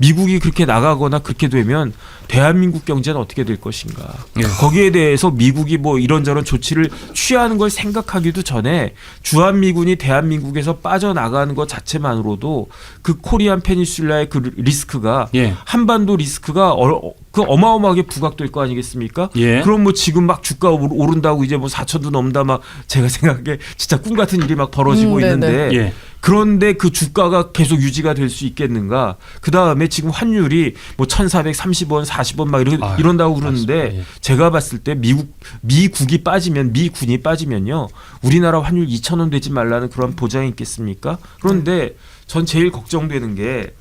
미국이 그렇게 나가거나 그렇게 되면 대한민국 경제는 어떻게 될 것인가. 예. 거기에 대해서 미국이 뭐 이런저런 조치를 취하는 걸 생각하기도 전에 주한미군이 대한민국에서 빠져나가는 것 자체만으로도 그 코리안 페니슐라의 그 리스크가 예. 한반도 리스크가 어, 그 어마어마하게 부각될 거 아니겠습니까? 예. 그럼 뭐 지금 막 주가 오른다고 이제 뭐 4천도 넘다 막 제가 생각에 진짜 꿈 같은 일이 막 벌어지고 음. 있는데 예. 그런데 그 주가가 계속 유지가 될 수 있겠는가? 그 다음에 지금 환율이 뭐 1,430원, 40원 막 이런, 아유, 이런다고 그러는데 맞습니다. 예. 제가 봤을 때 미국 미국이 빠지면 미군이 빠지면요 우리나라 환율 2,000원 되지 말라는 그런 보장이 있겠습니까? 그런데 전 제일 걱정되는 게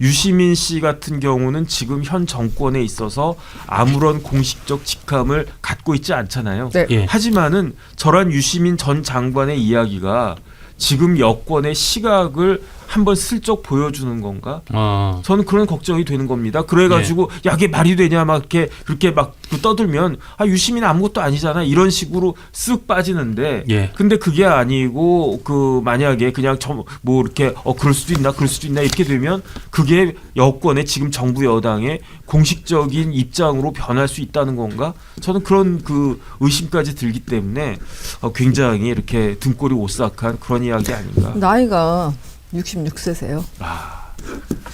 유시민 씨 같은 경우는 지금 현 정권에 있어서 아무런 공식적 직함을 갖고 있지 않잖아요. 네. 예. 하지만은 저런 유시민 전 장관의 이야기가 지금 여권의 시각을 한번 슬쩍 보여주는 건가? 어. 저는 그런 걱정이 되는 겁니다. 그래가지고 야 이게 말이 되냐 막 이렇게 그렇게 막 떠들면 아 유시민 아무것도 아니잖아 이런 식으로 쓱 빠지는데 예. 근데 그게 아니고 그 만약에 그냥 저뭐 이렇게 어 그럴 수도 있나 그럴 수도 있나 이렇게 되면 그게 여권의 지금 정부 여당의 공식적인 입장으로 변할 수 있다는 건가? 저는 그런 그 의심까지 들기 때문에 어, 굉장히 이렇게 등골이 오싹한 그런 이야기 아닌가? 나이가 66세세요. 아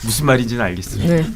무슨 말인지는 알겠습니다. 네.